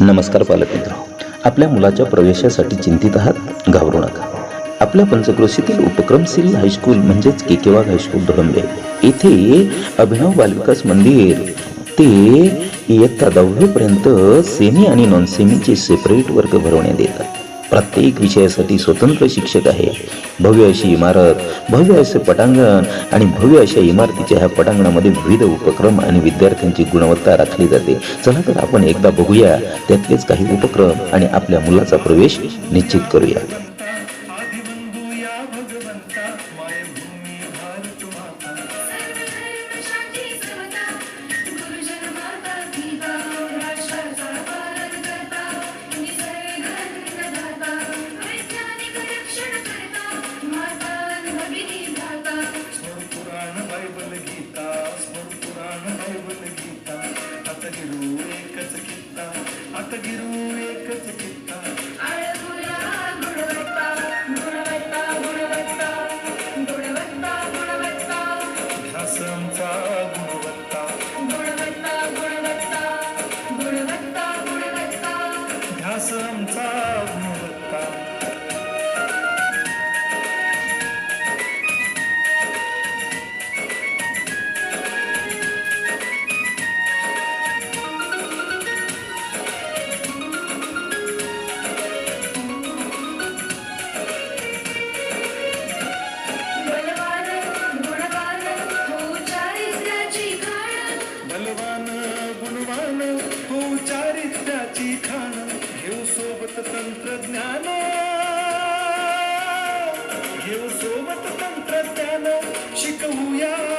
नमस्कार पालक मित्र. आपल्या मुलाच्या प्रवेशासाठी चिंतित आहात? घाबरू नका. आपल्या पंचक्रोशीतील उपक्रमशील हायस्कूल म्हणजेच केकेवाग हायस्कूल धोरंबे येथे अभिनव बालविकास मंदिर. ते इयत्ता दहावीपर्यंत सेमी आणि नॉन सेमीचे सेपरेट वर्ग भरवण्यात येतात. प्रत्येक विषयासाठी स्वतंत्र शिक्षक आहे. भव्य अशी इमारत भव्य असे पटांगण आणि भव्य अशा इमारतीच्या ह्या पटांगणामध्ये विविध उपक्रम आणि विद्यार्थ्यांची गुणवत्ता राखली जाते. चला तर आपण एकदा बघूया त्यातलेच काही उपक्रम आणि आपल्या मुलाचा प्रवेश निश्चित करूया. ಕನಸಗಿರುವೆ ಕಥೆ बलवान गुणवान हो चारित्र्याची खाण घेऊ सोबत तंत्रज्ञान. घेऊ सोबत तंत्रज्ञान शिकवूया.